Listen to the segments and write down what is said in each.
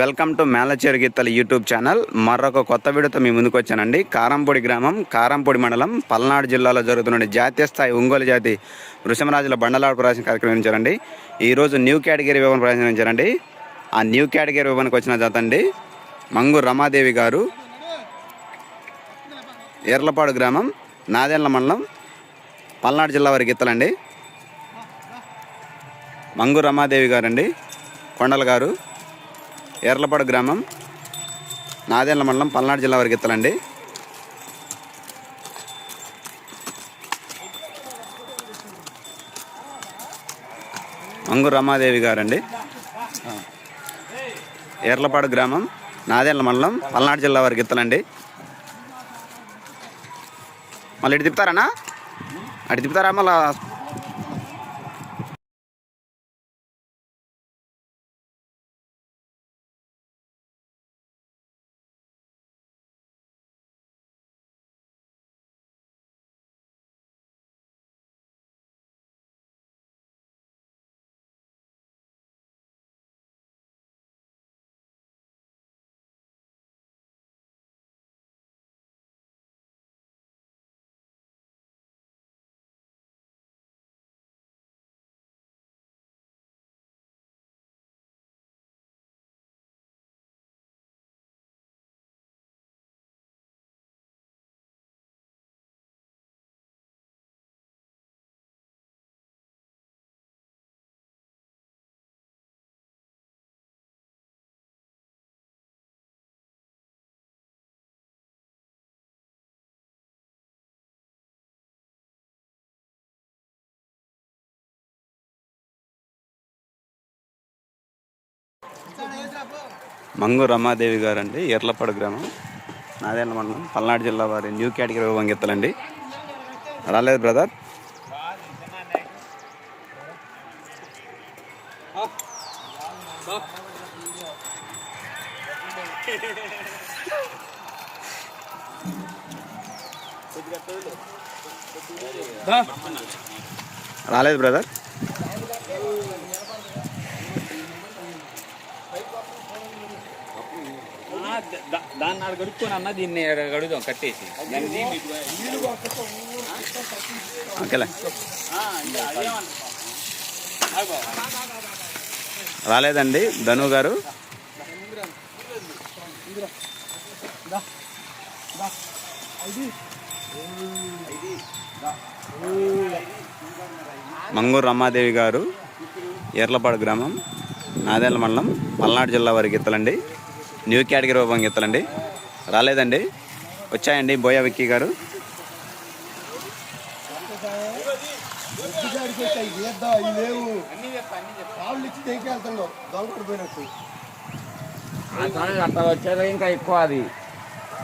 Welcome to మేళచేరు గీతల YouTube channel. మరొక కొత్త వీడియోతో మీ ముందుకు వచ్చానండి. కారంపొడి గ్రామం కారంపొడి మండలం పల్నాడు జిల్లాలో జరుగుతున్న జాతీయ స్థాయి ఒంగోలు జాతి వృషమరాజుల బండలాడు ప్రదర్శన కార్యక్రమం నిర్వహించారండి ఈరోజు న్యూ కేటగిరీ వివరణ ప్రదర్శించారండి ఆ న్యూ కేటగిరీ వివరణకు వచ్చిన జాతండి అండి. మంగు రమాదేవి గారు ఎర్లపాడు గ్రామం నాదెండ్ల మండలం పల్నాడు జిల్లా వారి గీతలండి. మంగు రమాదేవి గారండి. కొండల గారు ఎర్లపాడు గ్రామం నాదేళ్ళ మండలం పల్నాడు జిల్లా వారికి ఎత్తలండి మంగు రమాదేవి గారండి. ఎర్లపాడు గ్రామం నాదేళ్ళ మండలం పల్నాడు జిల్లా వారికి ఎత్తలండి మళ్ళీ ఇటు తిప్పుతారన్నా అటు తిప్పుతారా మళ్ళా? మంగు రమాదేవి గారు అండి ఎర్లపాడు గ్రామం. నాదేళ్ళ మండలం పల్నాడు జిల్లా వారి న్యూ కేటగిరీ వంగెత్తలండి రాలేదు బ్రదర్. రాలేదు బ్రదర్ ఆ, దా- దాన్ని నాడు గడుపుకొని అన్న దీన్ని ఈడ గడుదాం కట్టేసి. ఓకేలే. రాలేదండి ధను గారు. మంగూరు రమాదేవి గారు ఎర్లపాడు గ్రామం నాదేళ్ళ మండలం పల్నాడు జిల్లా వారికి ఎత్తలండి న్యూ కేటగిరీ రూపంగా ఎత్తలండి రాలేదండి. వచ్చాయండి బోయా విక్కీ గారు. అట్లా వచ్చేది ఇంకా ఎక్కువ అది.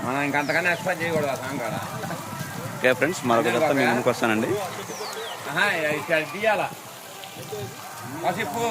మనం ఇంకంతకన్నా ఎక్స్పెక్ట్ చేయకూడదు ఆ సాంగ్ కాడ. ఓకే ఫ్రెండ్స్ మరొక దత్త మీ ముందుకు వస్తానండి. పసిప్పు